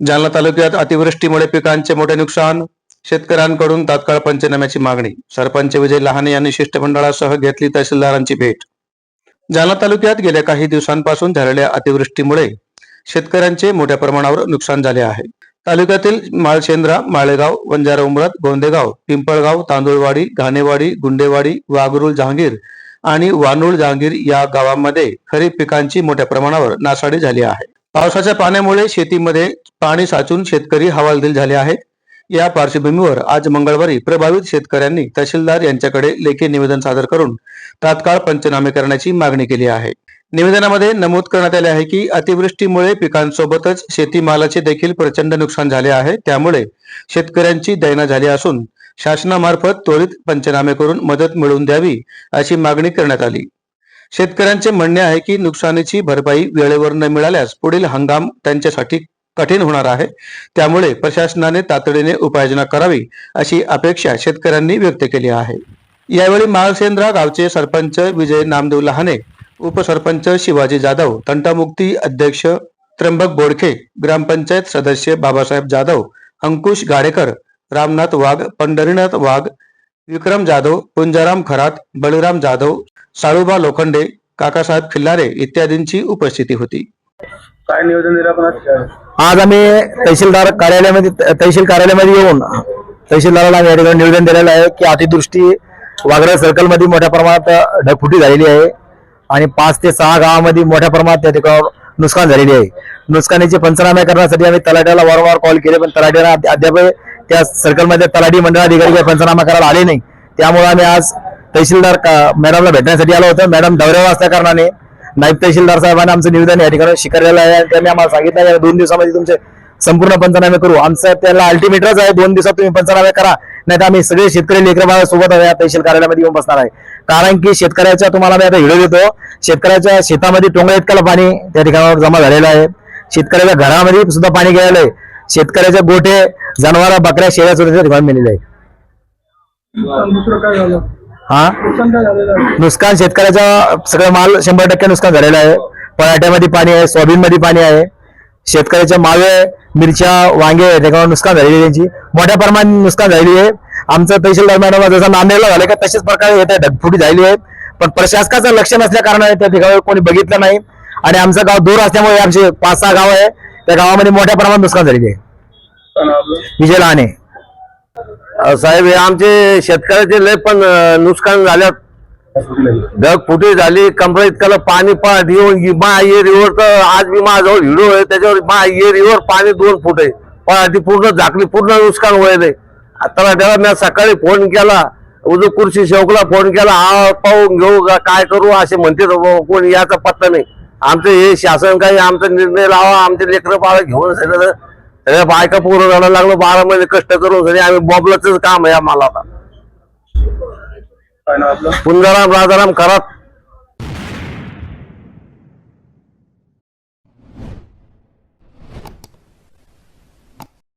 जालना तालुक्यात अतिवृष्टीमुळे पिकांचे मोठे नुकसान शेतकऱ्यांकडून तात्काळ पंचनाम्याची मागणी. सरपंच विजय लहाने यांनी शिष्टमंडळासह घेतली तहसीलदारांची भेट. जालना तालुक्यात गेल्या काही दिवसांपासून झालेल्या अतिवृष्टीमुळे शेतकऱ्यांचे मोठ्या प्रमाणावर नुकसान झाले आहे. तालुक्यातील माळशेंद्रा माळेगाव वंजारा उमरत गोंदेगाव पिंपळगाव तांदूळवाडी घाणेवाडी गुंडेवाडी वागरुल जहांगीर आणि वानूळ जहांगीर या गावांमध्ये खरीप पिकांची मोठ्या प्रमाणावर नासाडी झाली आहे. पावसाच्या पाण्यामुळे शेतीमध्ये पाणी साचून शेतकरी हवालदिल झाले आहेत. या पार्श्वभूमीवर आज मंगळवारी प्रभावित शेतकऱ्यांनी तहसीलदार यांच्याकडे लेखी निवेदन सादर करून तात्काळ पंचनामे करण्याची मागणी केली आहे. निवेदनामध्ये नमूद करण्यात आले आहे की अतिवृष्टीमुळे पिकांसोबतच शेतीमालाचे देखील प्रचंड नुकसान झाले आहे. त्यामुळे शेतकऱ्यांची दैना झाली असून शासनामार्फत त्वरित पंचनामे करून मदत मिळवून द्यावी अशी मागणी करण्यात आली. शेतकऱ्यांचे म्हणणे आहे की नुकसानीची भरपाई वेळेवर न मिळाल्यास पुढील हंगाम त्यांच्यासाठी कठीण होणार आहे. त्यामुळे प्रशासनाने तातडीने उपाययोजना करावी अशी अपेक्षा शेतकऱ्यांनी व्यक्त केली आहे. यावेळी माळसेंद्रा गावचे सरपंच विजय नामदेव लहाने उपसरपंच शिवाजी जाधव तंटामुक्ती अध्यक्ष त्र्यंबक बोडखे ग्रामपंचायत सदस्य बाबासाहेब जाधव अंकुश गाडेकर रामनाथ वाघ पंढरीनाथ वाघ विक्रम जाधव पुंजाराम खरात बळीराम जाधव साळुबा लोखंडे काकासाहेब खिल्लारे इत्यादींची उपस्थिती होती. काय नियोजन दिलं आपण आज? आज आम्ही तहसीलदार कार्यालयामध्ये तहसील कार्यालयामध्ये येऊन तहसीलदाराला आम्ही या ठिकाणी निवेदन दिलेलं आहे की अतिवृष्टी वागरा सर्कलमध्ये मोठ्या प्रमाणात ढगफुटी झालेली आहे आणि पाच ते सहा गावामध्ये मोठ्या प्रमाणात त्या ठिकाणावर नुकसान झालेली आहे. नुकसानीचे पंचनामे करण्यासाठी आम्ही तलाट्याला वारंवार कॉल केले पण तलाट्याला अद्या- अद्याप त्या सर्कलमध्ये तलाठी मंडळाधिकारी काही पंचनामा करायला आले नाही. त्यामुळे आम्ही आज तहसीलदार का- मॅडमला भेटण्यासाठी आलो होतो. मॅडम दौऱ्यावर असल्या कारणाने नाईब तहसीलदार साहेबांनी आमचं निवेदन या ठिकाणी स्वीकारलेलं आहे. आणि त्यांनी आम्हाला सांगितलं या दोन दिवसामध्ये तुमचे संपूर्ण पंचनामे करू. आमचं त्याला अल्टिमेटच आहे. दोन दिवसात तुम्ही पंचनामे करा. नाही तर आम्ही सगळे शेतकरी लेकर सोबत या तहसील कार्यालयामध्ये येऊन बसणार आहे. कारण की शेतकऱ्याच्या तुम्हाला मी आता हिडो देतो. शेतकऱ्याच्या शेतामध्ये टोंगळ्या इतकाला पाणी त्या ठिकाणावर जमा झालेलं आहे. शेतकऱ्याच्या घरामध्ये सुद्धा पाणी गेलेलं आहे. शेतकऱ्याचे गोठे जनावर बकऱ्या शेळ्या सुद्धा त्या ठिकाणी मेलेले आहे हा? नुकसान आहे? शेतकऱ्याचा सगळं माल शंभर टक्के नुकसान झालेलं आहे. पराठ्यामध्ये पाणी आहे सोयाबीन मध्ये पाणी आहे. शेतकऱ्याच्या मावे मिरच्या वांगे त्याच्यावर नुकसान झालेली आहे त्यांची. मोठ्या प्रमाणात नुकसान झालेली आहे. आमचं तहसीलदार मॅडम जसं नांदेडला झालं का तशाच प्रकारे येते ढगफुटी झालेली आहे. पण प्रशासकाचं लक्ष नसल्या कारणाने त्या ठिकाणी कोणी बघितलं नाही. आणि आमचं गाव दूर असल्यामुळे आमचे पाच सहा गाव आहे. त्या गावामध्ये मोठ्या प्रमाणात नुकसान झालेली आहे? विजय लहाने. साहेब हे आमचे शेतकऱ्याचे लय पण नुकसान झाल्या ढग फुटी झाली कमरा इतकाला पाणी पाठ येऊन मा एरीवर तर आज मी माझ्याजवळ हिडो आहे त्याच्यावर मा एरीवर पाणी दोन फूट आहे. पहाटी पूर्ण झाकली पूर्ण नुकसान व्हायलंय आता त्याला मी सकाळी फोन केला उजू कृषी शेवकला फोन केला हा पाहून घेऊ का काय करू असे म्हणते तर कोणी याचा पत्ता नाही. आमचं हे शासन काही आमचा निर्णय लावा आमचे लेकरं पाळ घेऊन सगळं सगळ्या बायका पूर्ण रडायला लागलो बारा महिने कष्ट करून सगळे आम्ही बॉबलाच काम आहे आम्हाला आता. पुंजाराम राजाराम खरात.